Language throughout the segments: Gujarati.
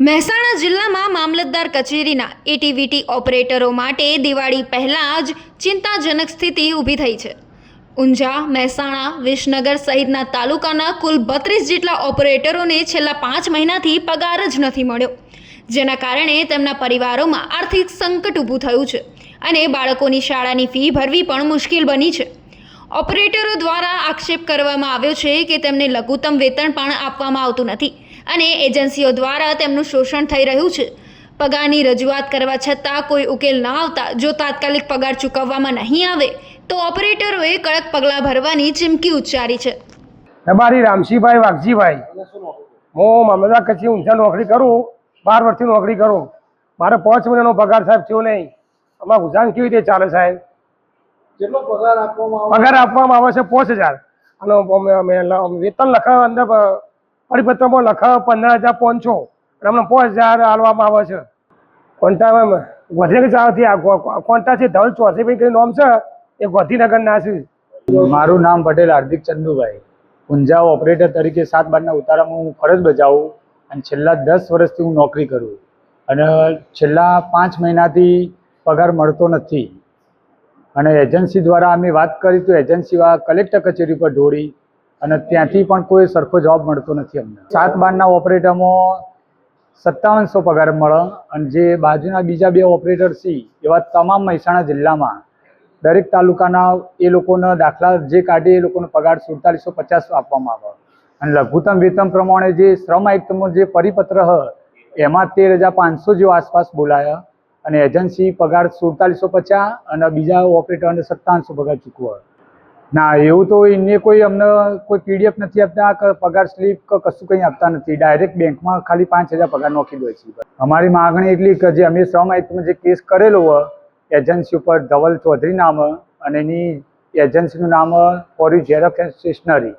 મહેસાણા જિલ્લામાં મામલતદાર કચેરીના એટીવીટી ઓપરેટરો માટે દિવાળી પહેલાં જ ચિંતાજનક સ્થિતિ ઊભી થઈ છે. ઊંઝા, મહેસાણા, વિસનગર સહિતના તાલુકાના કુલ બત્રીસ જેટલા ઓપરેટરોને છેલ્લા પાંચ મહિનાથી પગાર જ નથી મળ્યો, જેના કારણે તેમના પરિવારોમાં આર્થિક સંકટ ઊભું થયું છે અને બાળકોની શાળાની ફી ભરવી પણ મુશ્કેલ બની છે. ઓપરેટરો દ્વારા આક્ષેપ કરવામાં આવ્યો છે કે તેમને લઘુત્તમ વેતન પણ આપવામાં આવતું નથી અને એજન્સીઓ દ્વારા તેમનું શોષણ થઈ રહ્યું છે. પગારની રજૂઆત કરવા છતાં કોઈ ઉકેલ ન આવતા જો તાત્કાલિક પગાર ચૂકવવામાં નહીં આવે તો ઓપરેટરોએ કડક પગલાં ભરવાની ચીમકી ઉચ્ચારી છે. રબારી રામસિંહભાઈ વાઘજીભાઈ હું મામલતદાર કચ્છી ઊંઝા નોકરી કરું બાર વર્ષથી નોકરી કરું. મારે પાંચ મહિનાનો પગાર સાહેબ થયો નહીં. અમારા ઉજાન કેવી રીતે ચાલે સાહેબ? કેટલો પગાર આપવામાં આવે? પગાર આપવામાં આવે છે પાંચ હજાર. અને વેતન લખાવ અંદર પરિપત્રમાં લખ પંદર હજાર પાંચસો. અમને પાંચ હજાર આલવામાં આવે છે. કોન્ટામાં ગોધીનગર ચાવથી આ કોન્ટા છે, ધવલ ચૌધરીભાઈ કઈ નામ છે, એ ગોધીનગર ના છે. મારું નામ પટેલ હાર્દિક ચંદુભાઈ. ઊંઝા ઓપરેટર તરીકે સાત બારના ઉતારામાં હું ફરજ બજાવું અને છેલ્લા દસ વર્ષથી હું નોકરી કરું. અને છેલ્લા પાંચ મહિનાથી પગાર મળતો નથી. અને એજન્સી દ્વારા અમે વાત કરી તો એજન્સી કલેક્ટર કચેરી પર ઢોળી અને ત્યાંથી પણ કોઈ સરખો જવાબ મળતો નથી અમને. સાત બારના ઓપરેટરમાં સત્તાવનસો પગાર મળે અને જે બાજુના બીજા બે ઓપરેટર છે, એવા તમામ મહેસાણા જિલ્લામાં દરેક તાલુકાના એ લોકોના દાખલા જે કાઢે એ લોકોનો પગાર સુડતાલીસો પચાસ આપવામાં આવે. અને લઘુત્તમ વેતન પ્રમાણે જે શ્રમ આયુક્તનો જે પરિપત્ર હ, એમાં તેર હજાર પાંચસો જેવો આસપાસ બોલાયા અને એજન્સી પગાર સુડતાલીસો પચાસ અને બીજા ઓપરેટરને સત્તાવનસો પગાર ચૂકવે ના એવું તો એમને કોઈ અમને કોઈ પીડીએફ નથી આપતા પગાર સ્લીપ કે કશું કંઈ આપતા નથી. ડાયરેક્ટ બેંકમાં ખાલી પાંચ હજાર પગાર નોખી દે છે. અમારી માગણી એટલી કે જે અમે શ્રમ આયુક્તમાં જે કેસ કરેલો હોય એજન્સી ઉપર ધવલ ચૌધરી નામ અને એની એજન્સીનું નામ ફોરી ઝેરોક્સ એન્ડ સ્ટેશનરી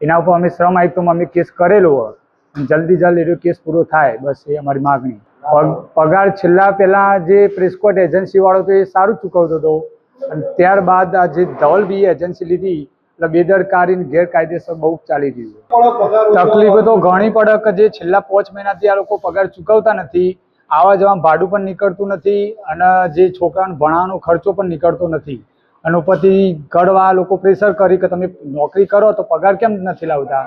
એના ઉપર અમે શ્રમ આયુક્તમાં અમે કેસ કરેલો હોય જલ્દી જલ્દ એનો કેસ પૂરો થાય બસ એ અમારી માગણી. પગ- પગાર છેલ્લા પહેલાં જે પ્રેસકોટ એજન્સીવાળો તો એ સારું ચૂકવતો હતો. અને ત્યારબાદ આ જે ધવલ બી એજન્સી લીધી, એટલે બેદરકારી ગેરકાયદેસર બહુ ચાલી રહ્યું તકલીફો તો ઘણી પડે કે જે છેલ્લા પાંચ મહિનાથી આ લોકો પગાર ચૂકવતા નથી, આવા જવા ભાડું પણ નીકળતું નથી અને જે છોકરાનો ભણાવવાનો ખર્ચો પણ નીકળતો નથી. અને ઉપરથી ઘરવા લોકો પ્રેશર કરી કે તમે નોકરી કરો તો પગાર કેમ નથી લાવતા?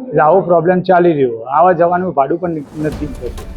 એટલે આવો પ્રોબ્લેમ ચાલી રહ્યો. આવા જવાનું ભાડું પણ નથી. થતું